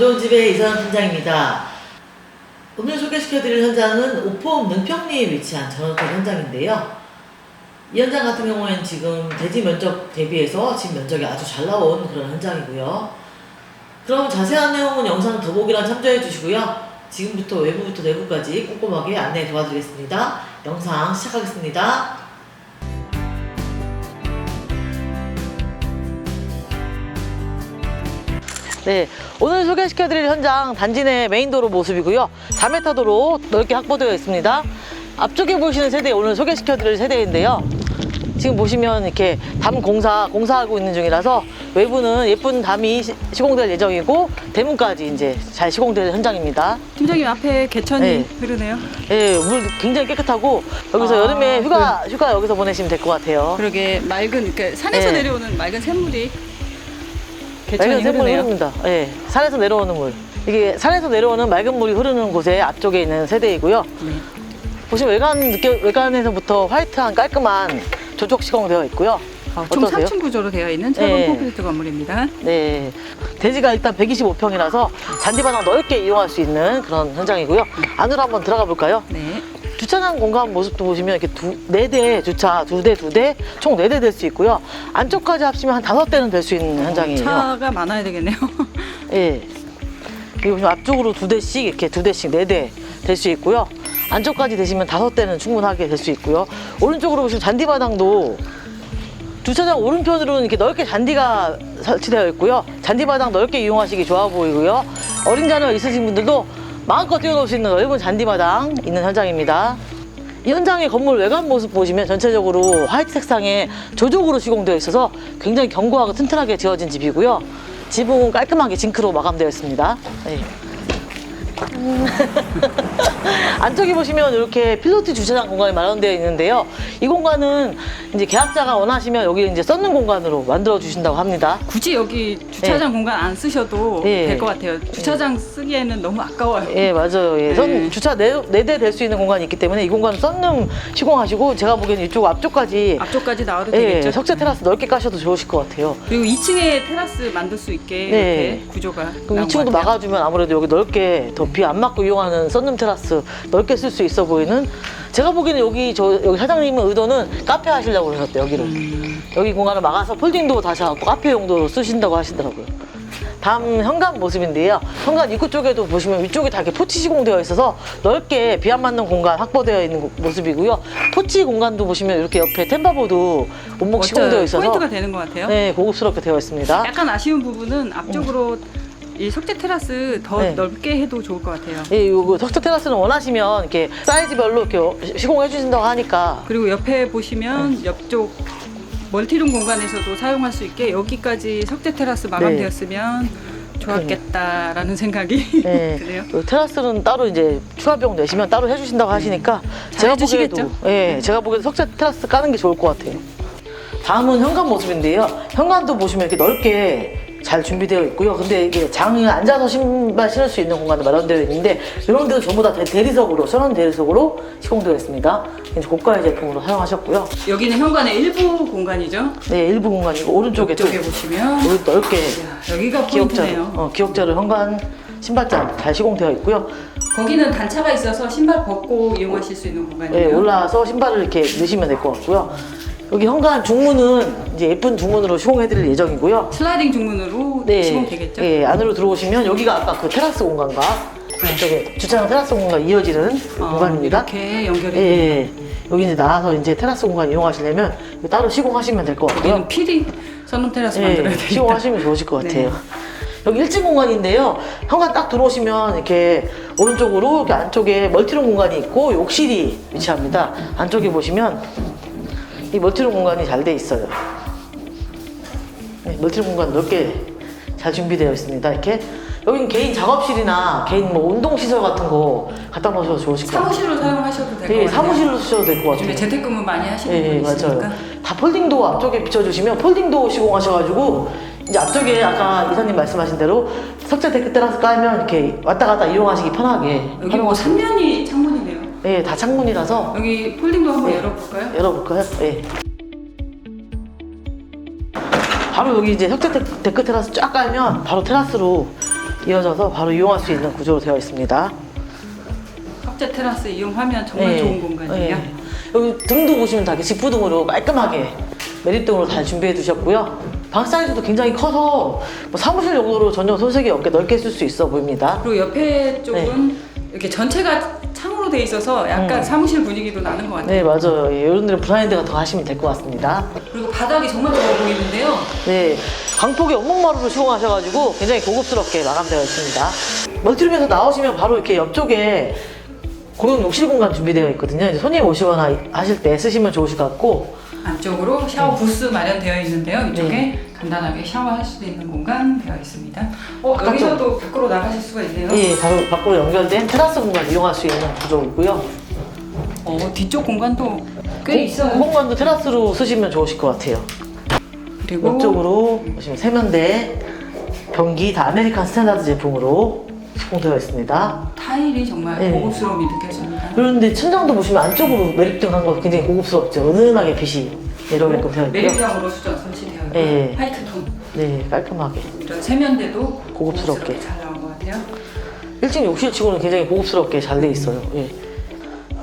좋은 집의 이서연 팀장입니다. 오늘 소개시켜드릴 현장은 오포 능평리에 위치한 전원터 현장인데요. 이 현장 같은 경우에는 지금 대지 면적 대비해서 집 면적이 아주 잘 나온 그런 현장이고요. 그럼 자세한 내용은 영상 더보기란 참조해 주시고요. 지금부터 외부부터 내부까지 꼼꼼하게 안내 도와드리겠습니다. 영상 시작하겠습니다. 네, 오늘 소개시켜드릴 현장 단지 내 메인도로 모습이고요. 4m 도로 넓게 확보되어 있습니다. 앞쪽에 보시는 세대 오늘 소개시켜드릴 세대인데요. 지금 보시면 이렇게 담 공사 공사하고 있는 중이라서 외부는 예쁜 담이 시- 시공될 예정이고 대문까지 이제 잘 시공될 현장입니다. 팀장님 앞에 개천이 네. 흐르네요. 예, 물 굉장히 깨끗하고 여기서 아, 여름에 휴가 휴가 여기서 보내시면 될 것 같아요. 그러게 맑은 그러니까 산에서 네. 내려오는 맑은 샘물이 개천이 흐르네요. 흐릅니다. 예, 산에서 내려오는 물. 이게 산에서 내려오는 맑은 물이 흐르는 곳에 앞쪽에 있는 세대이고요. 네. 보시면 외관 느껴, 외관에서부터 화이트한 깔끔한 조적 시공되어 있고요. 어, 총 어떠세요? 3층 구조로 되어 있는 철근 네. 콘크리트 건물입니다. 네. 대지가 일단 125평이라서 잔디바닥 넓게 이용할 수 있는 그런 현장이고요. 안으로 한번 들어가 볼까요? 네. 주차장 공간 모습도 보시면 이렇게 두, 네 대 주차, 두 대, 두 대, 총 네 대 될 수 있고요. 안쪽까지 합치면 한 다섯 대는 될 수 있는 현장이에요. 차가 많아야 되겠네요. 예. 그리고 앞쪽으로 두 대씩 이렇게 두 대씩 네 대 될 수 있고요. 안쪽까지 되시면 다섯 대는 충분하게 될 수 있고요. 오른쪽으로 보시면 잔디바닥도 주차장 오른편으로는 이렇게 넓게 잔디가 설치되어 있고요. 잔디바닥 넓게 이용하시기 좋아 보이고요. 어린 자녀 있으신 분들도 마음껏 뛰어놀 수 있는 넓은 잔디바닥 있는 현장입니다. 이 현장의 건물 외관 모습 보시면 전체적으로 화이트 색상의 조적으로 시공되어 있어서 굉장히 견고하고 튼튼하게 지어진 집이고요. 지붕은 깔끔하게 징크로 마감되어 있습니다. 네. 안쪽에 보시면 이렇게 필로티 주차장 공간이 마련되어 있는데요. 이 공간은 이제 계약자가 원하시면 여기 이제 써는 공간으로 만들어 주신다고 합니다. 굳이 여기 주차장 공간 안 쓰셔도 네. 될것 같아요. 주차장 쓰기에는 너무 아까워요. 예, 맞아요. 예. 선 네. 주차 네 대 될 수 있는 공간이 있기 때문에 이 공간은 썬룸 시공하시고 제가 보기에는 이쪽 앞쪽까지 앞쪽까지 나와도 예, 되겠죠. 석재 테라스 넓게 까셔도 좋으실 것 같아요. 그리고 2층에 테라스 만들 수 있게 네. 이렇게 구조가 그럼 나온 2층도 것 같아요. 막아주면 아무래도 여기 넓게 더비 안 맞고 이용하는 썬룸 테라스 넓게 쓸 수 있어 보이는 제가 보기에는 여기 저 여기 사장님의 의도는 카페 하시려고 그러셨대요 여기를 음. 여기 공간을 막아서 폴딩도 다시 하고 카페 용도로 쓰신다고 하시더라고요. 다음 현관 모습인데요. 현관 입구 쪽에도 보시면 위쪽에 다 이렇게 포치 시공되어 있어서 넓게 비 안 맞는 공간 확보되어 있는 고- 모습이고요. 포치 공간도 보시면 이렇게 옆에 템바보드 원목 시공되어. 있어서 포인트가 되는 것 같아요. 네 고급스럽게 되어 있습니다. 약간 아쉬운 부분은 앞쪽으로 이 석재 테라스 더 네. 넓게 해도 좋을 것 같아요. 예, 요거 석재 테라스는 원하시면 이렇게 사이즈별로 이렇게 시공해 주신다고 하니까 그리고 옆에 네. 보시면 옆쪽 멀티룸 공간에서도 사용할 수 있게 여기까지 석재 테라스 마감되었으면 좋았겠다라는 생각이 네. 드네요. 그 테라스는 따로 이제 추가 비용 내시면 따로 해주신다고 하시니까 잘 제가 해주시겠죠? 보기에도 예, 제가 보기에도 석재 테라스 까는 게 좋을 것 같아요. 다음은 현관 모습인데요. 현관도 보시면 이렇게 넓게 잘 준비되어 있고요. 근데 이게 장이 앉아서 신발 신을 수 있는 공간이 마련되어 있는데 이런 데도 전부 다 대- 대리석으로 전원 대리석으로 시공되어 있습니다. 이제 고가의 제품으로 사용하셨고요. 여기는 현관의 일부 공간이죠. 네, 일부 공간이고 오른쪽에 또 이쪽에 보시면 여기 넓게 야, 여기가 포인트네요. 어, 기역자를 현관 신발장 잘 시공되어 있고요. 거기는 단차가 있어서 신발 벗고 이용하실 수 있는 네, 공간이에요. 올라와서 신발을 이렇게 넣으시면 될 것 같고요. 여기 현관 중문은 이제 예쁜 중문으로 시공해드릴 예정이고요. 슬라이딩 중문으로 네, 시공되겠죠. 예, 안으로 들어오시면 여기가 아까 그 테라스 공간과 저기 주차장 테라스 공간과 이어지는 어, 공간입니다. 이렇게 연결이 예, 예. 여기 이제 나와서 이제 테라스 공간 이용하시려면 이거 따로 시공하시면 될 것 같고요. 여기는 필히 선룸 테라스 예, 만들어야 되겠다. 시공하시면 좋으실 것 네. 같아요. 여기 1층 공간인데요. 현관 딱 들어오시면 이렇게 오른쪽으로 이렇게 안쪽에 멀티룸 공간이 있고 욕실이 위치합니다. 안쪽에 보시면 이 멀티룸 공간이 잘 돼 있어요. 네, 멀티룸 공간 넓게 잘 준비되어 있습니다. 이렇게 여기는 개인 작업실이나 개인 뭐 운동 시설 같은 거 갖다 놓으셔도 좋으실 것 같아요. 사무실로 사용하셔도 될것 네, 같아요. 사무실로 쓰셔도 될 것 요즘에 같아요. 재택근무 많이 하시는 예, 예, 분이 있으니까. 맞아요. 다 폴딩도 앞쪽에 비춰주시면 폴딩도 시공하셔가지고 이제 앞쪽에 아까 이사님 말씀하신 대로 석재 데크 테라스 깔면 이렇게 왔다 갔다 이용하시기 편하게 여기 뭐 3면이 창문이네요. 예, 다 창문이라서 여기 폴딩도 한번 네. 열어볼까요? 열어볼까요? 예. 바로 여기 이제 석재 테- 데크 테라스 쫙 깔면 바로 테라스로 이어져서 바로 이용할 수 있는 구조로 되어 있습니다. 석재 테라스 이용하면 정말 네. 좋은 공간이에요. 네. 여기 등도 보시면 다 이렇게 직부등으로 깔끔하게 매립등으로 잘 준비해 두셨고요. 방 사이즈도 굉장히 커서 뭐 사무실 용도로 전혀 손색이 없게 넓게 쓸 수 있어 보입니다. 그리고 옆에 쪽은 네. 이렇게 전체가 돼 있어서 약간 음. 사무실 분위기도 나는 것 같아요. 네 맞아요. 예, 여러분들은 브라인드가 더 하시면 될 것 같습니다. 그리고 바닥이 정말 좋아 보이는데요. 네, 광폭의 원목마루를 시공하셔가지고 굉장히 고급스럽게 마감되어 있습니다. 멀티룸에서 나오시면 바로 이렇게 옆쪽에 공용 욕실 공간 준비되어 있거든요. 이제 손님 오시거나 하실 때 쓰시면 좋으실 것 같고 안쪽으로 샤워 부스 마련되어 있는데요. 이쪽에 네. 간단하게 샤워할 수도 있는 공간 되어 있습니다. 어. 여기서도 밖으로 나가실 수가 있네요. 예, 바로 밖으로 연결된 테라스 공간 이용할 수 있는 구조이고요. 어, 뒤쪽 공간도 꽤 있어요. 공간도 테라스로 쓰시면 좋으실 것 같아요. 그리고 옆쪽으로 보시면 세면대, 변기 다 아메리칸 스탠다드 제품으로 시공되어 있습니다. 타일이 정말 네. 고급스러움이 느껴집니다. 그런데 천장도 보시면 안쪽으로 매립등 한 거 굉장히 고급스럽죠. 은은하게 빛이 되어 있고요. 매립형으로 수전 설치되어 있고 네. 화이트 톤 네, 깔끔하게. 이런 세면대도 고급스럽게. 잘 나온 것 같아요. 1층 욕실 치고는 굉장히 고급스럽게 잘 돼 있어요. 예.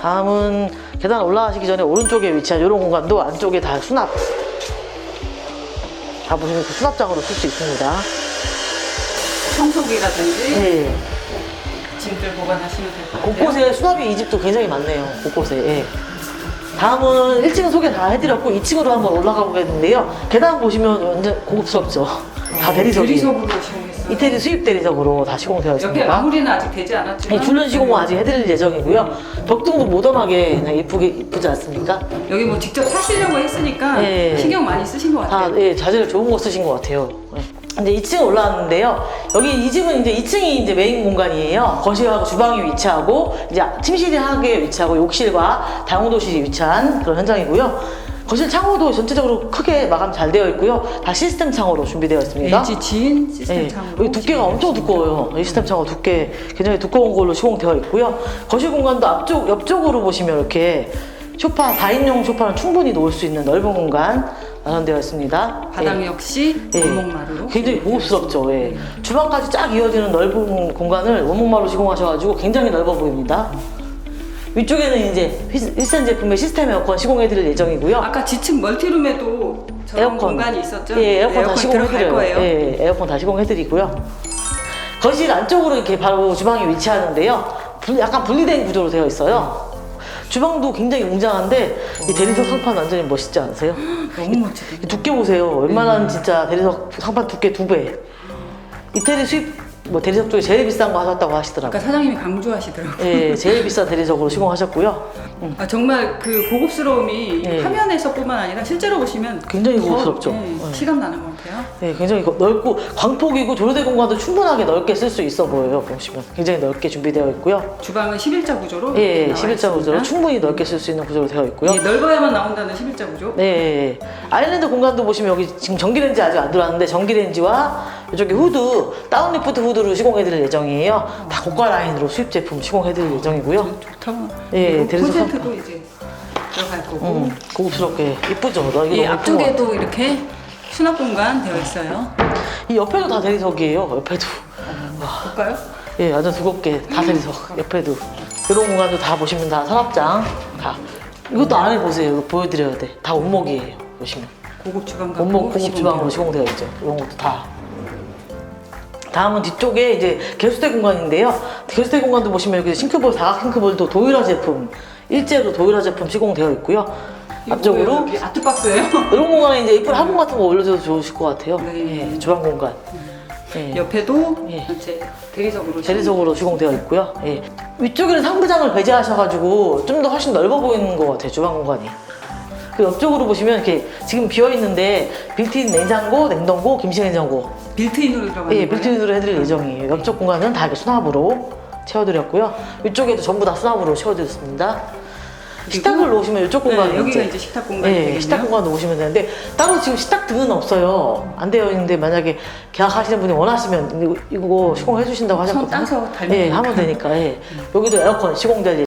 다음은 계단 올라가시기 전에 오른쪽에 위치한 이런 공간도 안쪽에 다 수납. 다 보시면 그 수납장으로 쓸 수 있습니다. 청소기라든지 예. 짐들 보관하시면 될 것 같아요. 곳곳에 수납이 이 집도 굉장히 많네요. 곳곳에. 예. 다음은 1층 소개 다 해드렸고 2층으로 한번 올라가 보겠는데요. 계단 보시면 완전 고급스럽죠. 다 대리석이. 대리석으로 시공했어요. 이태리 수입 대리석으로 다 시공되어 옆에 있습니다. 마무리는 아직 되지 않았지만 이 줄눈 시공은 아직 해드릴 예정이고요. 벽등도 모던하게 그냥 예쁘게 이쁘지 않습니까? 여기 뭐 직접 사시려고 했으니까 예. 신경 많이 쓰신 것다 같아요. 예, 자재를 좋은 거 쓰신 것 같아요. 예. 이제 2층 올라왔는데요. 여기 이 집은 이제 2층이 이제 메인 공간이에요. 거실하고 주방이 위치하고 이제 침실이 하게 위치하고 욕실과 다용도실이 위치한 그런 현장이고요. 거실 창호도 전체적으로 크게 마감 잘 되어 있고요. 다 시스템 창호로 준비되어 있습니다. LG 지인 시스템 예, 창으로 여기 두께가 엄청 두꺼워요. 이 시스템 창호 두께 굉장히 두꺼운 걸로 시공되어 있고요. 거실 공간도 앞쪽 옆쪽으로 보시면 이렇게 소파 4인용 소파는 충분히 놓을 수 있는 넓은 공간 마련되어 있습니다. 바닥 예. 역시 예. 원목마루로 굉장히 고급스럽죠. 예. 주방까지 쫙 이어지는 넓은 공간을 원목마루 시공하셔가지고 굉장히 넓어 보입니다. 위쪽에는 이제 휘- 휘센 제품의 시스템 에어컨 시공해드릴 예정이고요. 아까 지층 멀티룸에도 저런 에어컨. 공간이 있었죠? 예, 에어컨, 다 들어갈 시공해드려요. 거예요. 예, 에어컨 다 시공해드리고요. 거실 안쪽으로 이렇게 바로 주방이 위치하는데요. 분- 약간 분리된 구조로 되어 있어요. 주방도 굉장히 웅장한데 이 대리석 상판 완전히 멋있지 않으세요? 너무 멋지다. 이 두께 보세요. 웬만한 진짜 대리석 상판 두께 두 배. 이태리 수입 뭐 대리석 중에 제일 비싼 거 하셨다고 하시더라고요. 아까 사장님이 강조하시더라고요. 예, 제일 비싼 대리석으로 시공하셨고요. 아, 정말 그 고급스러움이 예. 화면에서뿐만 아니라 실제로 보시면 굉장히 더, 고급스럽죠. 예, 예. 실감 나는 것 같아요. 네, 굉장히 거- 넓고 광폭이고 조르대 공간도 충분하게 넓게 쓸 수 있어 보여요. 보시면 굉장히 넓게 준비되어 있고요. 주방은 11자 구조로 예, 나와 11자 구조로 있습니다. 충분히 넓게 쓸 수 있는 구조로 되어 있고요. 예, 넓어야만 나온다는 11자 구조. 네, 아일랜드 공간도 보시면 여기 지금 전기레인지 아직 안 들어왔는데 전기레인지와 이쪽에 후드, 다운리프트 후드로 시공해드릴 예정이에요. 다 고가 라인으로 수입 제품 시공해드릴 예정이고요. 좋다. 예, 콘센트도 이제 들어갈 거고. 음, 고급스럽게 이쁘죠? 나 이거 것 앞쪽에도 이렇게 수납 공간 되어 있어요. 이 옆에도 다 대리석이에요. 옆에도. 볼까요? 예, 완전 두껍게 다 대리석. 옆에도. 이런 공간도 다 보시면 다 서랍장. 다. 이것도 안에 보세요. 이거 보여드려야 돼. 다 원목이에요. 보시면. 고급 주방 같고 원목 고급 주방으로 시공되어 있죠. 이런 것도 다. 다음은 뒤쪽에 이제 개수대 공간인데요. 개수대 공간도 보시면 여기 싱크볼 사각 싱크볼도 도일화 제품 일제로 도일화 제품 시공되어 있고요. 앞쪽으로 여기 아트 박스예요. 이런 공간에 이제 이쁜 화분 같은 거 올려줘도 좋으실 것 같아요. 네. 예, 주방 공간. 예. 옆에도 예. 이제 대리석으로 대리석으로 시공되어 있고요. 예. 위쪽에는 상부장을 배제하셔가지고 좀 더 훨씬 넓어 보이는 것 같아요. 주방 공간이. 그 옆쪽으로 보시면 이렇게 지금 비어 있는데 빌트인 냉장고, 냉동고, 김치 냉장고 빌트인으로 들어가는 예. 빌트인으로 해드릴 예정이에요. 옆쪽 공간은 다 이렇게 수납으로 채워드렸고요. 위쪽에도 전부 다 수납으로 채워드렸습니다. 식탁을 놓으시면 이쪽 공간에 네, 여기가 이제 식탁 공간이 예, 되겠네요. 식탁 공간 놓으시면 되는데 따로 지금 식탁 등은 없어요. 안 되어 있는데 만약에 계약하시는 분이 원하시면 이거, 시공해 주신다고 하셨거든요. 따서 달면 예, 하면 되니까 예. 여기도 에어컨 시공될